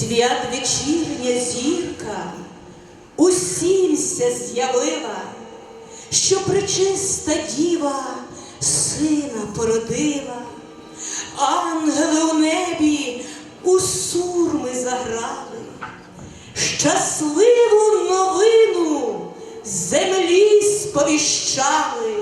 святвечірня зірка усімся з'явила, що пречиста діва сина породила, ангели у небі у сурми заграли, щасливу новину землі сповіщали.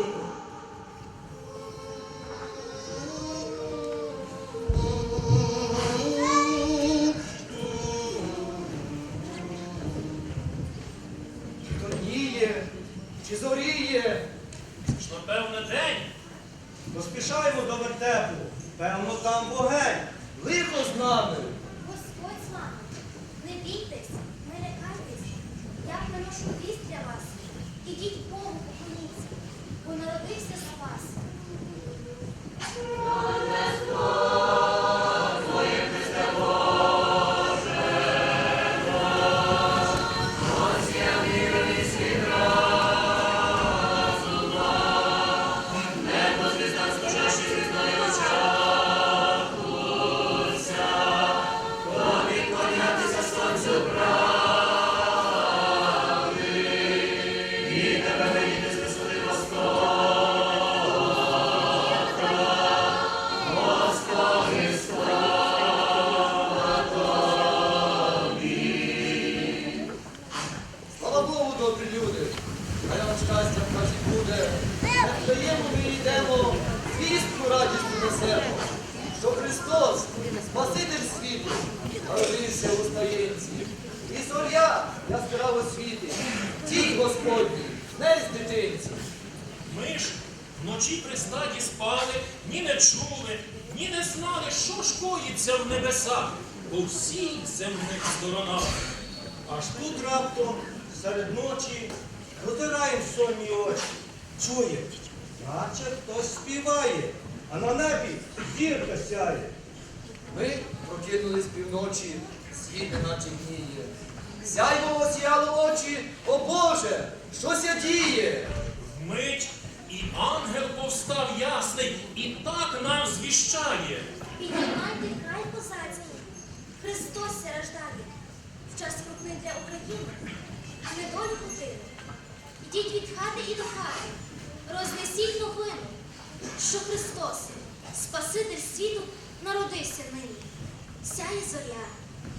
Радісну. Що Христос, Спаситель світу, народився у стаєнці. І зоря яскраво світить. Тій Господній, не з дитинці. ми ж вночі при стаді спали, ні не чули, ні не знали, що ж коїться в небесах по всіх земних сторонах. Аж тут раптом серед ночі протираєм сонні очі. Чує, наче хтось співає, а на небі зірка сяє. Ми прокинулись півночі, світ наче гніє. Сяйво осіяло очі, о Боже, щося діє. Вмить і ангел повстав ясний, і так нам звіщає. Піднімайте край козацький. Христос ся рождає. В час крупний для України. Недолю годину. Ідіть від хати і до хати. Рознесіть новину, що Христос, Спаситель світу, народився нині. Сяє зоря,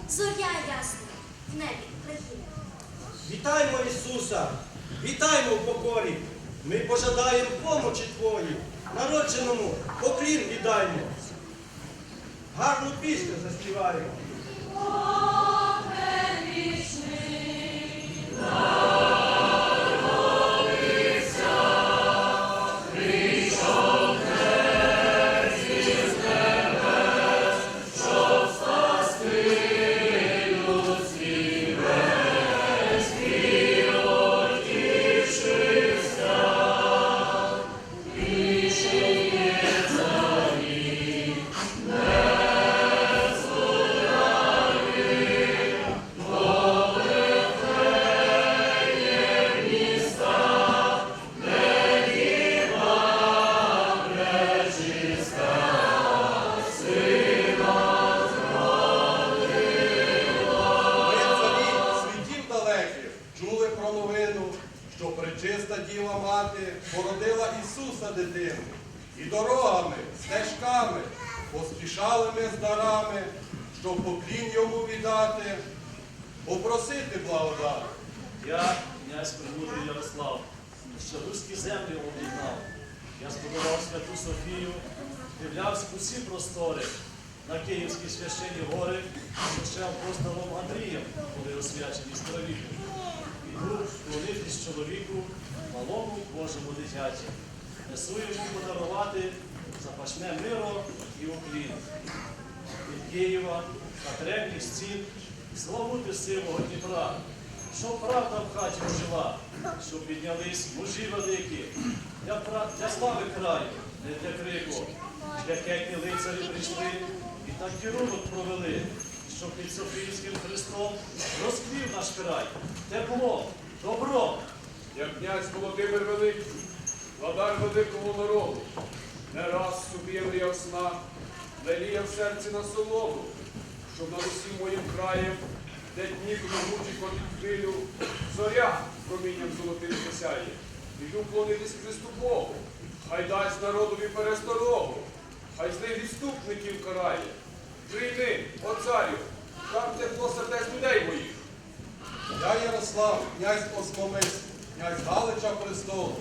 зоря ясна в небі України. Вітаємо Ісуса, вітаємо в покорі. Ми пожадаємо помочі Твої, народженому поклін віддаймо. Гарну пісню заспіваємо. Дитину. І дорогами, стежками поспішали ми з дарами, щоб поклін йому віддати, попросити благодати. Я, князь Премудрий Ярослав, що руські землі об'єднав. Я збудував святу Софію, дивлявся усі простори, на Київські священні гори, ще апостолом Андрієм були освячені старовіки. Іду вклонитись чоловіку, малому Божому дитяті. Несу подарувати запашне миро і уклін. Від Києва та древніх стін славути сивого Дніпра, щоб правда в хаті ожила, щоб піднялись мужі великі, для, для слави краю, не для крику, шляхетні лицарі прийшли і так керунок провели, щоб під Софійським Христом розквів наш край, тепло, добро. як князь Володимир Великий, владар великого народу, не раз собі мріяв сна, веліяв в серці насолоду, щоб над усім моїм краєм, де дні кровучі ходить хвилю, зоря промінням золотим засяє. Іду вклонитись Христу Богу, хай дасть народові пересторогу, хай злих відступників карає. Прийми, о царю, там тепло сердець людей моїх. Я Ярослав, князь Осмомис, князь Галича престолу.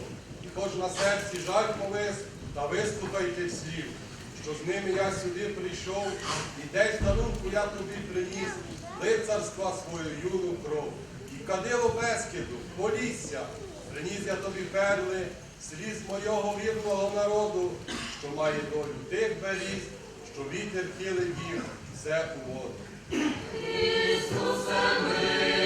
Хоч на серці жаль повис, та вислухайте слів, що з ними я сюди прийшов, і десь дарунку я тобі приніс, лицарства свою юну кров. І кадило безкиду, полісся, приніс я тобі перли, сліз мого вірного народу, що має долю тих беріз, що вітер хилив їх все у воду. Ай,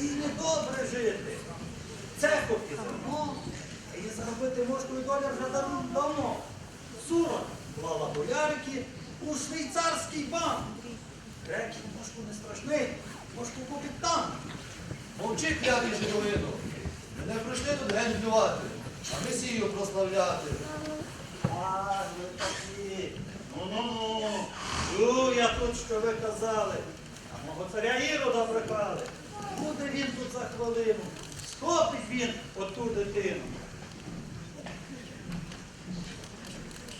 В країні добре жити. Цеху і зерно, а її заробити мошкою доля вже дав- давно. Сура клала болярики у швейцарський банк. Греки мошку не страшний, мошку купить там. Мовчи, клятий жидовину. Не прийшли тут гендлювати, а Месію прославляти. А, ви такі. Ну-ну-ну. Чую я тут, що ви казали. А мого царя Ірода брехали. Буде він тут за хвилину. Схопить він оту дитину.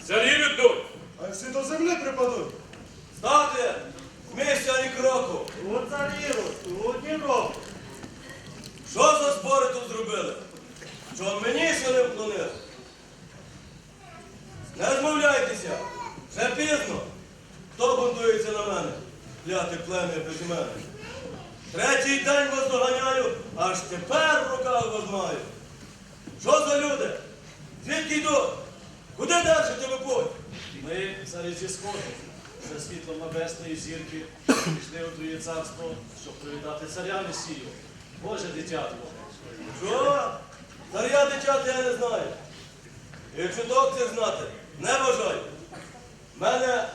Царі віддуть. А всі до землі припадуть. Стати! З місця ні кроку! От цар Ірод, тут ні року. Що за збори тут зробили? Що мені ще не вклонив? Не змовляйтеся! Вже пізно! Хто бунтується на мене? Кляте плем'я без мене. Третій день вас доганяю, аж тепер в руках вас маю. Що за люди? Звідки йдуть? Куди ви путь? Ми царі зі сходу, за світлом небесної зірки, пішли у Твоє царство, щоб привітати царя Месію, Боже дитятко. Що? Царя дитяти я не знаю. Якщо док це знати, не бажаю. Мене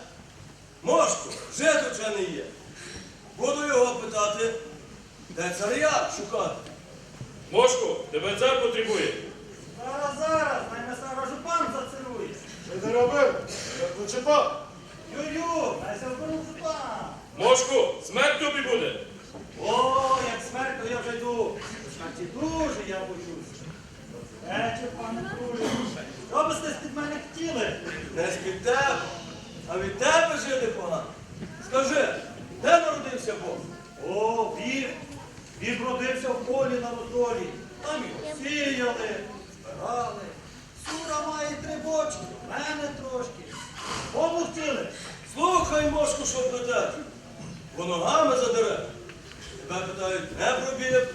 мошку, жид учений є. Буду його питати, де царя шукати. Мошку, тебе цар потребує. Зараз, зараз, найме Сара Жупан зацарує. Ти робив? Я прочепав. Ю-ю, найся вберу Жупан. Мошку, смерть тобі буде. О, як смерть, то я вже йду. Смерті дуже я боюсь. Вечір, пане друже. Що би сте з-під мене хотіли? Не з-під тебе, а від тебе жити погано. Скажи, де народився Бог? О, він, він родився в полі на Ротолі. Там його сіяли, збирали. Сура має три бочки, мене трошки. Кому? Слухай, мошку, що плетеш. Бо ногами задере. Тебе питають не про біль,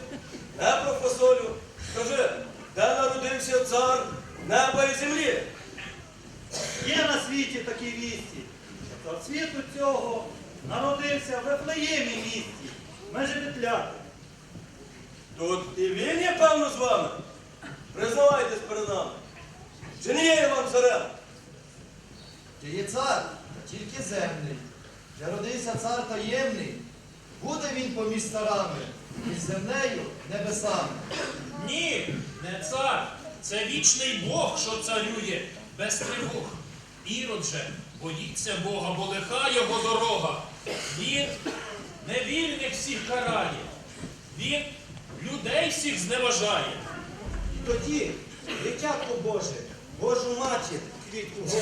не про фасолю. Скажи, де народився цар неба і землі? Є на світі такі вісті. що світу цього народився в Вифлеємі місті, межі Петляти. Тут і він є, певно, з вами. Признавайтесь перед нами. Чи не є вам царем? Чи є цар, та тільки земний. Вже родився цар таємний. Буде він поміж старами, між землею небесами. Ні, не цар. Це вічний Бог, що царює без тривог. Ірод же боїться Бога, бо лиха його дорога. Він невільних всіх карає. Він людей всіх зневажає. І тоді, дитятко Боже, Божу матір, квітку Божу,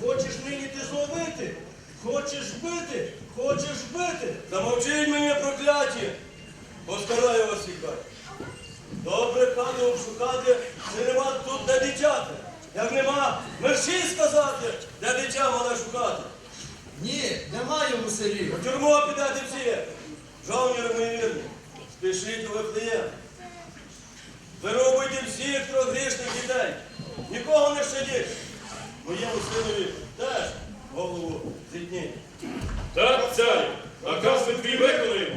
хочеш нині ти зловити, хочеш бити, хочеш бити. Замовчіть мені прокляті. Постараю вас вікати. Добре хату обшукати, чи нема тут де дитяти. Як нема, мерщій сказати, де дитя мале шукати. Ні, немає у селі. У тюрму підете всі, жовніри мої вірні, спішіть у Вифлеєм. Вирубуйте всіх трьох грішних дітей, нікого не щадіть. Моєму синові теж голову зідні. Так, царю, наказ ми твій виконуємо.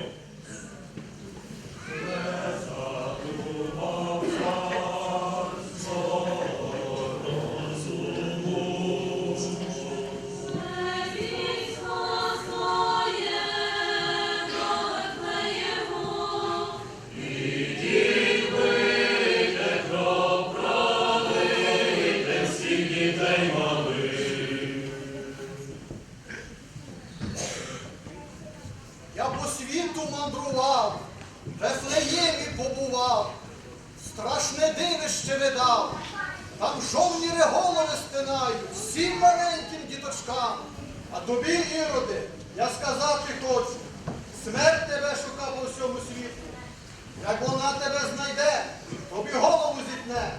Вона тебе знайде, тобі голову зітне.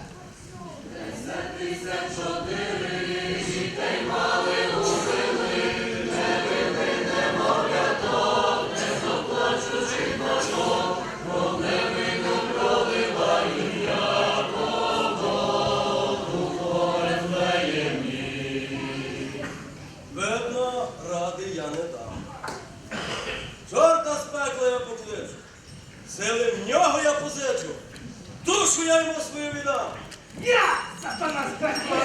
Свою віддам. Я, сатана пекла!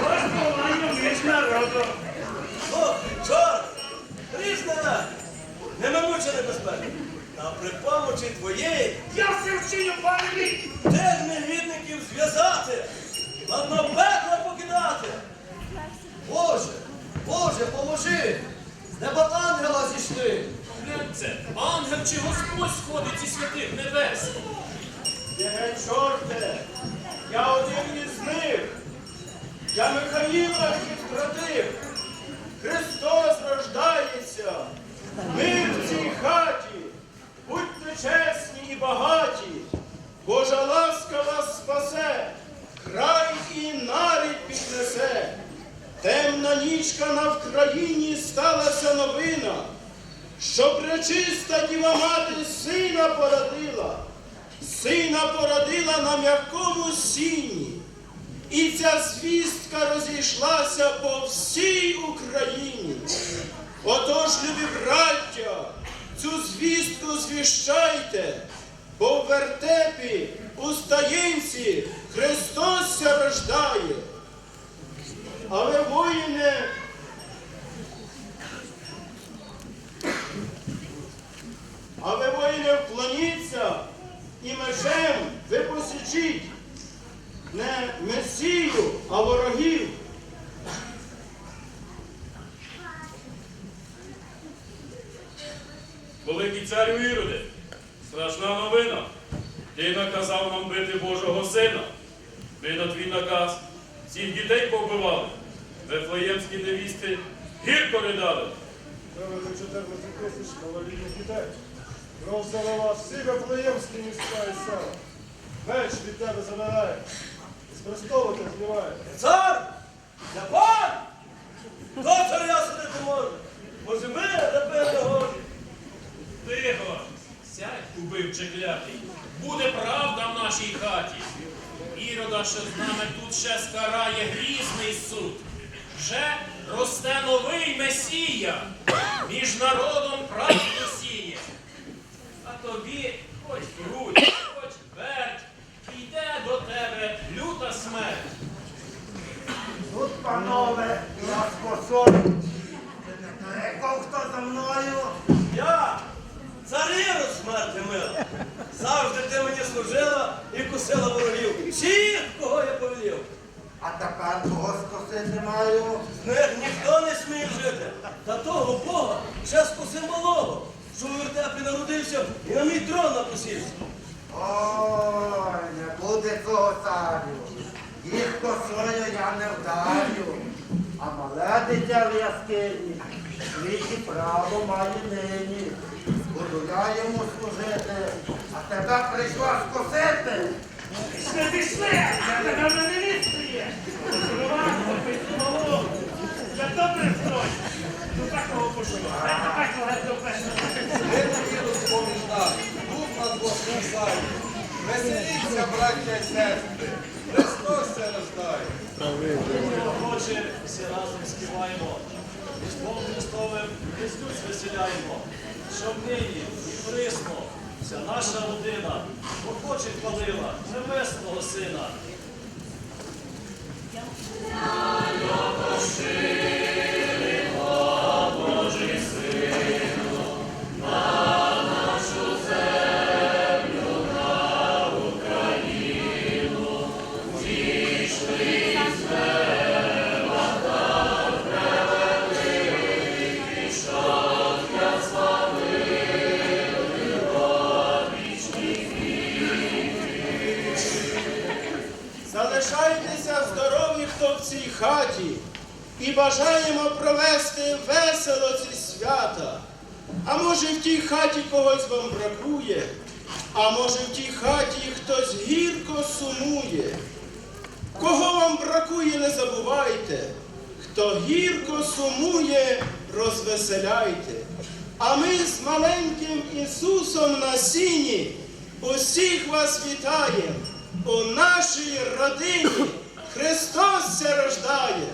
Розбиваю народу. О, чорт! Ріж мене! Не мимуче небезпеки. Та при помочі твоєї я все вчиню пам'яті! Де ж негідників зв'язати? Ладно пекла покидати! Боже, Боже, поможи! З неба ангела зійшли. Гляньте, ангел чи Господь сходить зі святих небес. Є чорте, я один із них. Я Михаїла відкрадив. Христос рождається. Ми в цій хаті. Будьте чесні і багаті. Божа ласка вас спасе, край і нарід піднесе. Темна нічка на Вкраїні сталася новина, що пречиста діва мати сина породила. Сина породила на м'якому сіні, і ця звістка розійшлася по всій Україні. Отож, любі браття, цю звістку звіщайте, бо в вертепі у стаєнці Христос ся рождає. А ви, воїне, а ви, воїне, вклоніться і мечем ви посічіть не Месію, а ворогів. Великий царю Іроде, страшна новина. Ти наказав нам бити Божого сина. Ми на твій наказ всіх дітей повбивали. Вифлеємські невісти гірко ридали. 14 тисяч малолітніх дітей. Роздалила всі вифлеємські міста і села. Меч від тебе забирає. З престолу тебе знімає. Цар! Я пан! Хто царя судити може? Може ми, тебе не годі. Тихо, сядь, убивче клятий. Буде правда в нашій хаті. Ірода, що з нами тут ще скарає грізний суд. Вже росте новий Месія, між народом правду тобі хоч круть, хоч верть, йде до тебе люта смерть. Тут, панове, я способен. Далеко хто за мною? Я, царівну смерти мила. Завжди ти мені служила і кусила ворогів. Всіх, кого я повелів. А тепер кого скосити маю? З них ніхто не сміє жити. Та того Бога ще спаси малого, що у вертепі народився і на мій трон напосівся. Ой, не буде цього царю. Їх косою я не вдарю. А мале дитя в яскині світі право має нині. Буду я йому служити, а тебе прийшла скосити. Пішли, пішли! Я тебе на невісту є! Я добре строй. Ну такого пошла. Так, так, до першого. Сидить Ірод поміж нас, дух нас воскресає. Веселіться, браття й сестри, Христос се рождає. Всі разом співаємо. Різдвом Христовим весь люд звеселяємо. Щоб нині і присно вся наша родина охоче хвалила небесного сина. Залишайтеся в тій хаті когось вам бракує, а може в тій хаті хтось гірко сумує. Кого вам бракує, не забувайте, хто гірко сумує, розвеселяйте. А ми з маленьким Ісусом на сіні усіх вас вітаємо. У нашій родині Христос се рождає.